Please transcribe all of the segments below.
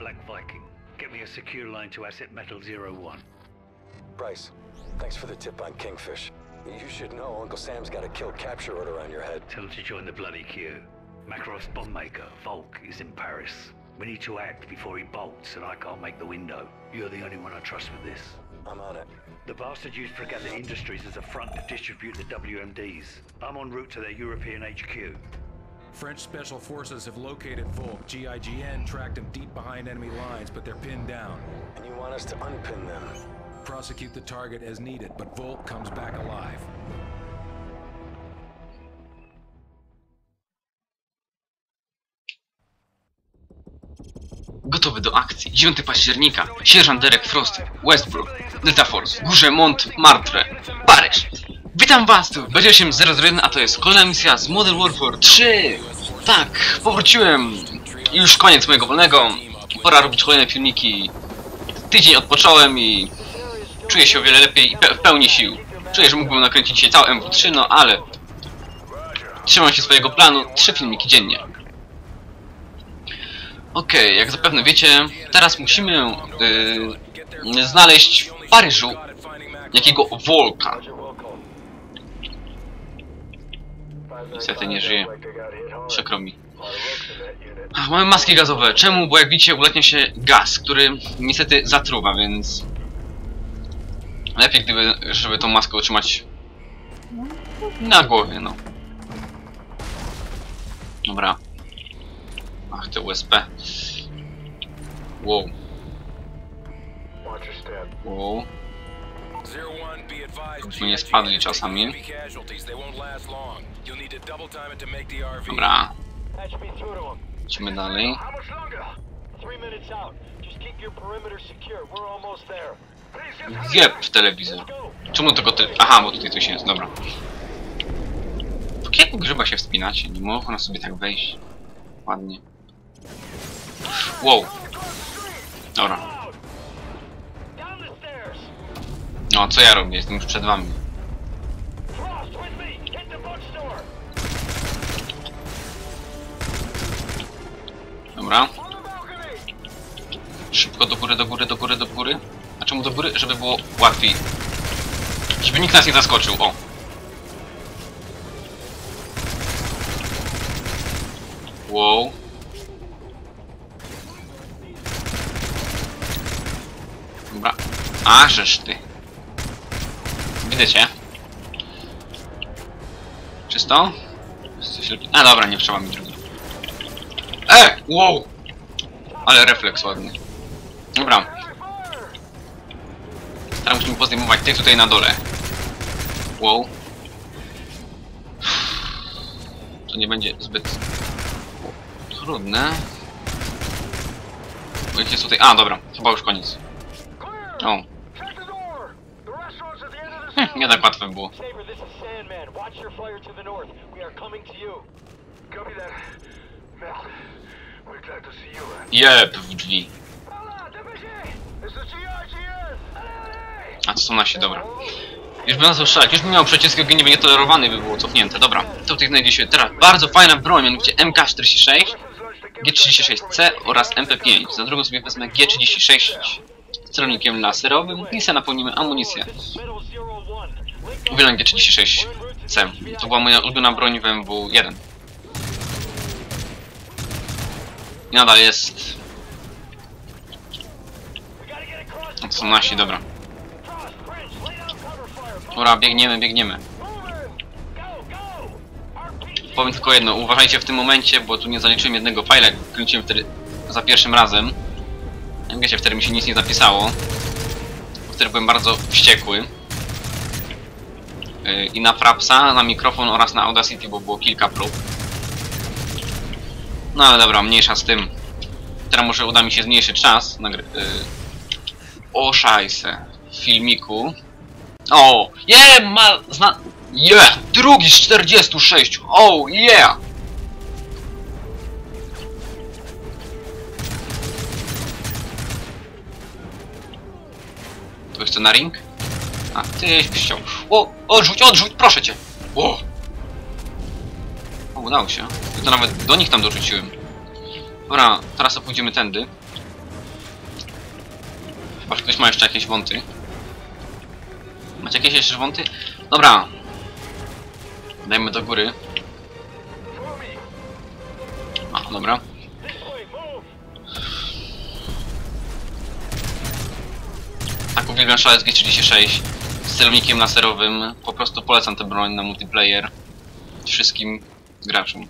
Black Viking. Get me a secure line to Asset Metal Zero One. Bryce, thanks for the tip on Kingfish. You should know Uncle Sam's got a kill capture order on your head. Tell him to join the bloody queue. Makarov's bombmaker, Volk, is in Paris. We need to act before he bolts, and I can't make the window. You're the only one I trust with this. I'm on it. The bastard used Fregatta Industries as a front to distribute the WMDs. I'm en route to their European HQ. French special forces have located Volk. GIGN tracked him deep behind enemy lines, but they're pinned down. And you want us to unpin them? Prosecute the target as needed, but Volk comes back alive. Gotowy do akcji. 9 października. Sierżant Derek Frost, Westbrook, Delta Force, Górze Montmartre, Paryż. Witam was tu, B801, a to jest kolejna misja z Modern Warfare 3. Tak, powróciłem. Już koniec mojego wolnego. Pora robić kolejne filmiki. Tydzień odpocząłem i czuję się o wiele lepiej i pe w pełni sił. Czuję, że mógłbym nakręcić dzisiaj całe MW3, no ale trzymam się swojego planu, trzy filmiki dziennie. Okej, jak zapewne wiecie, teraz musimy yy, znaleźć w Paryżu jakiego Volka. Niestety nie żyje. Przykro mi. Ach, mamy maski gazowe. Czemu? Bo jak widzicie uletnia się gaz, który niestety zatruwa, więc... Lepiej gdyby, żeby tą maskę utrzymać na głowie, no. Dobra. Ach, te USB. Wow. Wow. Żebyśmy nie spadli czasami. Dobra. Idźmy dalej. Jeb telewizor. Czemu tylko ty... Aha, bo tutaj coś jest, dobra. Po kilku grzyba się wspinacie, nie można sobie tak wejść. Ładnie. Wow. Dobra. No, co ja robię? Jestem już przed wami. Do góry, do góry, do góry, do góry. A czemu do góry? Żeby było łatwiej. Żeby nikt nas nie zaskoczył, o. Wow. Dobra. A, żeż ty. Widzę cię. Czysto? Coś. A dobra, nie trzeba mi drugi. E! Wow! Ale refleks ładny. Dobra. Teraz musimy pozdejmować tych tutaj na dole. Wow. To nie będzie zbyt trudne. Bo ich jest tutaj... A, dobra. Chyba już koniec. O. Hm, nie tak łatwe było. Jeb w drzwi. A to są nasi, dobra. Już by nas strzelać, już bym miał przecisk ogniowy nietolerowany by było cofnięte, dobra. Tutaj znajdzie się teraz bardzo fajna broń, mianowicie MK46, G36C oraz MP5. Za drugą sobie wezmę G36 z celownikiem laserowym i sobie napełnimy amunicję. Uwielbiam G36C. To była moja ulubiona broń w MW1. I nadal jest. Są nasi, dobra. Dobra, biegniemy, biegniemy. Powiem tylko jedno, uważajcie w tym momencie, bo tu nie zaliczyłem jednego fajla, jak kręciłem wtedy za pierwszym razem. Wiecie, wtedy mi się nic nie zapisało. Wtedy byłem bardzo wściekły. Yy, I na Frapsa, na mikrofon oraz na Audacity, bo było kilka prób. No ale dobra, mniejsza z tym. Teraz może uda mi się zmniejszyć czas. Yy... O szajse. W filmiku. O! Je! Ma... Zna... Yeah! Drugi z 46! Oh yeah! To chce na ring? A, byś chciał. O! Odrzuć, odrzuć, proszę cię! O! O, udało się. To nawet do nich tam dorzuciłem. Dobra, teraz pójdziemy tędy. Chyba, że ktoś ma jeszcze jakieś wąty. Macie jakieś jeszcze wąty? Dobra. Dajmy do góry. A, dobra. Tak, uwielbiam szalec G36 z celownikiem laserowym. Po prostu polecam tę broń na multiplayer wszystkim graczom.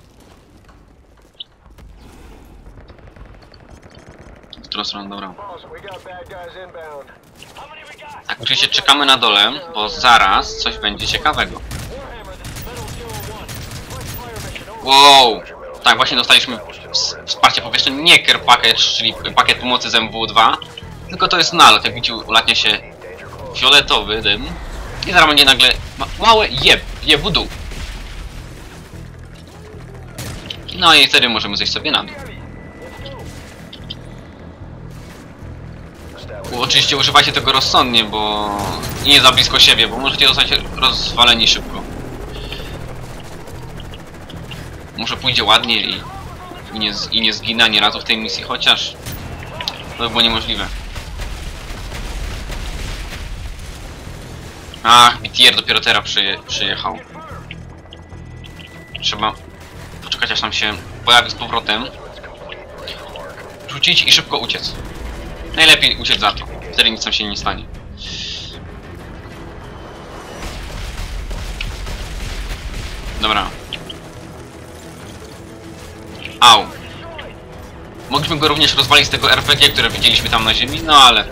Many we got? Tak, oczywiście czekamy na dole, bo zaraz coś będzie ciekawego. Wow! Tak, właśnie dostaliśmy ws- wsparcie powietrzne, nie care package, czyli pakiet pomocy z MW2, tylko to jest nalot, jak widzicie ulatnia się fioletowy dym i zaraz będzie nagle ma małe jeb, jebu dół. No i wtedy możemy zejść sobie na dół. Oczywiście używajcie tego rozsądnie, bo i nie za blisko siebie, bo możecie zostać rozwaleni szybko. Może pójdzie ładnie i, i, nie, z- i nie zginę ani razu w tej misji, chociaż to by było niemożliwe. Ach, BTR dopiero teraz przyje, przyjechał. Trzeba poczekać aż nam się pojawi z powrotem. Rzucić i szybko uciec. Najlepiej uciec za to. Wtedy nic nam się nie stanie. Dobra. Au. Mogliśmy go również rozwalić z tego RPG, które widzieliśmy tam na ziemi, no ale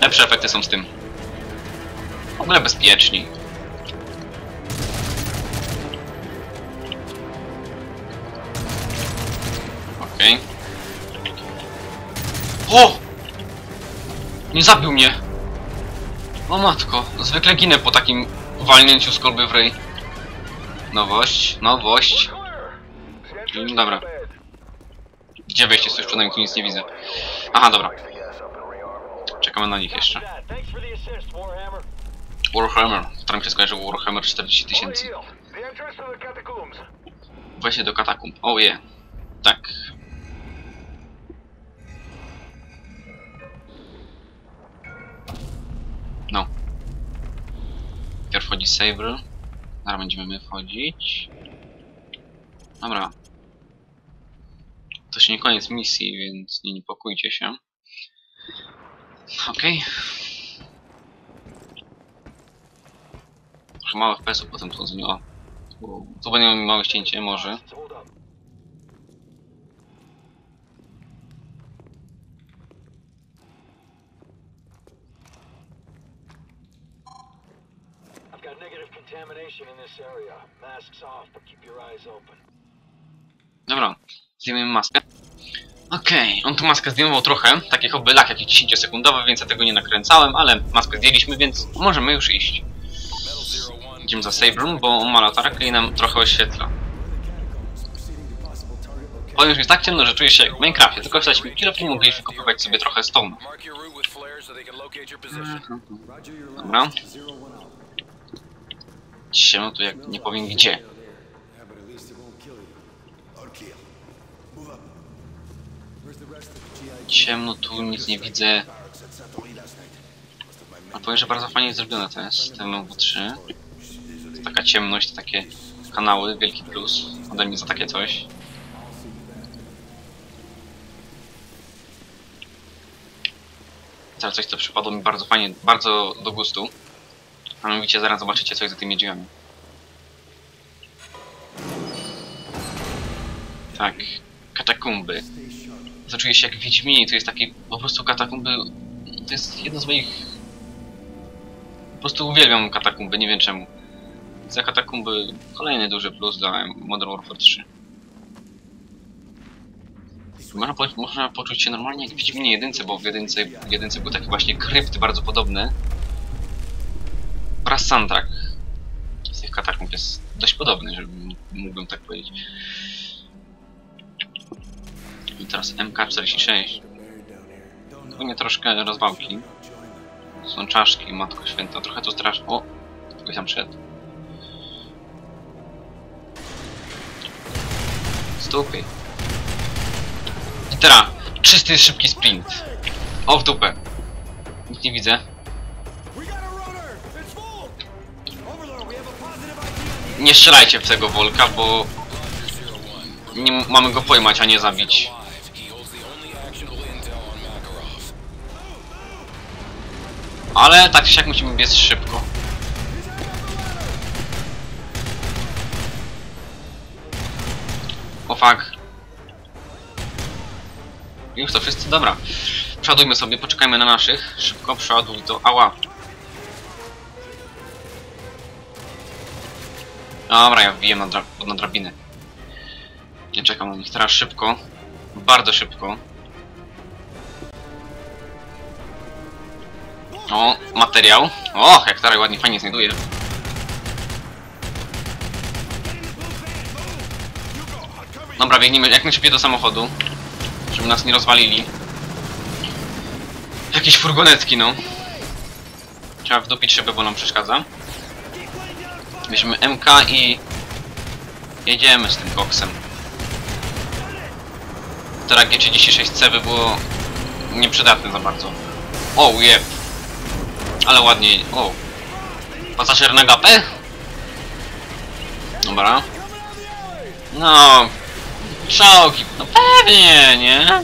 lepsze efekty są z tym. W ogóle bezpieczniej. Okej. O! Nie zabił mnie! O matko, zwykle ginę po takim walnięciu z kolby w ryj. Nowość, nowość. Mm, Dobra. Gdzie wejście z przodem, tu nic nie widzę. Aha, dobra. Czekamy na nich jeszcze. Warhammer. Staram się skojarzył Warhammer 40 tysięcy. Wejście do katakumb. Oh yeah. Tak. Wchodzi Sabre. Zaraz będziemy my wchodzić. Dobra. To się nie koniec misji, więc nie niepokójcie się. Okej. Trochę mało FPS-u potem tu zmieniło. Tu- mieli małe ścięcie, może. Dobra, zdejmiemy maskę. Okej, on tu maskę zdejmował trochę, takie choby lak jakiś 10 sekundowy, więc ja tego nie nakręcałem, ale maskę zdjęliśmy, więc możemy już iść. Idziemy za Sabrem, bo on ma latarkę i nam trochę oświetla. Powiem, że jest tak ciemno, że czuję się jak w Minecrafcie, tylko wstać mi kilo i mogli wykopywać sobie trochę stone. Mark Dobra. Ciemno tu jak nie powiem gdzie. Ciemno tu, nic nie widzę. A powiem, że bardzo fajnie zrobione to jest, ten MW3. Taka ciemność, takie kanały, wielki plus ode mnie za takie coś. Teraz coś, co przypadło mi bardzo fajnie, bardzo do gustu. Mianowicie zaraz zobaczycie coś za tymi drzwiami. Tak, katakumby. Zaczuję się jak w Wiedźminie, to jest takie po prostu katakumby. To jest jedno z moich. Po prostu uwielbiam katakumby, nie wiem czemu. Za katakumby kolejny duży plus dla Modern Warfare 3. Można, po, można poczuć się normalnie jak w Wiedźminie jedynce, bo w jedynce, jedynce był taki właśnie krypt bardzo podobny. Oraz soundtrack z tych katakumb jest dość podobny, żeby mógłbym tak powiedzieć. I teraz MK46. Tu nie troszkę rozwałki. Są czaszki, matko święta. Trochę to straszne. O! Ktoś tam szedł. Stupy. I teraz czysty, szybki sprint. O w dupę. Nic nie widzę. Nie strzelajcie w tego Volka, bo nie mamy go pojmać, a nie zabić. Ale tak czy siak musimy biec szybko. O fuck. Już to wszyscy? Dobra. Przeładujmy sobie, poczekajmy na naszych. Szybko przeładuj to. Ała. Dobra, ja wbiję na, dra na drabinę. Nie czekam na nich. Teraz szybko. Bardzo szybko. O, materiał. O, jak teraz ładnie, fajnie znajduje. Dobra, biegniemy jak najszybciej do samochodu. Żeby nas nie rozwalili. Jakieś furgonetki, no. Trzeba wdupić szybę, bo nam przeszkadza. Weźmy MK i... Jedziemy z tym koksem. Teraz G36C by było... Nieprzydatne za bardzo. O, jeb. Ale ładnie... O. Pasażer na gapę? Dobra. No... Czołgi. No pewnie, nie?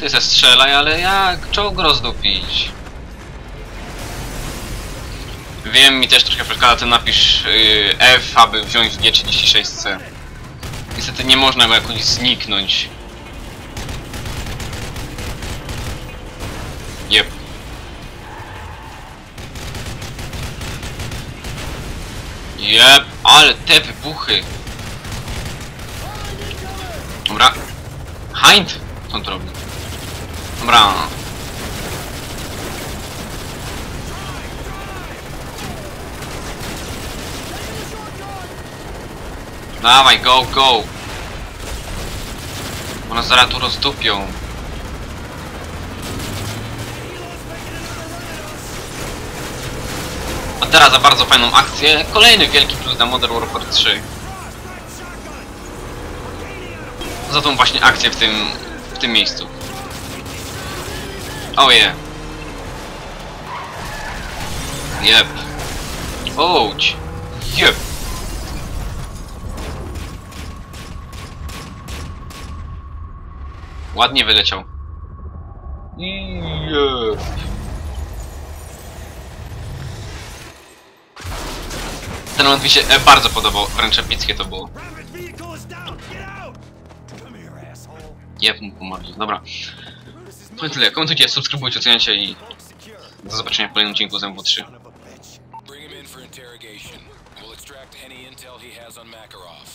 Ty se strzelaj, ale jak czołg rozdupić? Wiem, mi też trochę przeszkadza, ty napisz yy, F, aby wziąć G36C. Niestety nie można go jakoś zniknąć. Jep. Jep, ale te wybuchy. Dobra. Hind! Co on? Dobra. Dawaj, go, go! One zaraz tu rozdupią. A teraz za bardzo fajną akcję. Kolejny wielki plus dla Modern Warfare 3. Za tą właśnie akcję w tym, w tym miejscu. Oh yeah. Yep. Ouch. Yep. Ładnie wyleciał. Yep. Ten moment mi się e, bardzo podobał, wręcz epickie to było. Jeb mu pomogli. Dobra. To tyle. Komentujcie, subskrybujcie, oceniajcie i do zobaczenia w kolejnym odcinku z MW3. Bring him in for interrogation. We'll extract any intel he has on Makarov.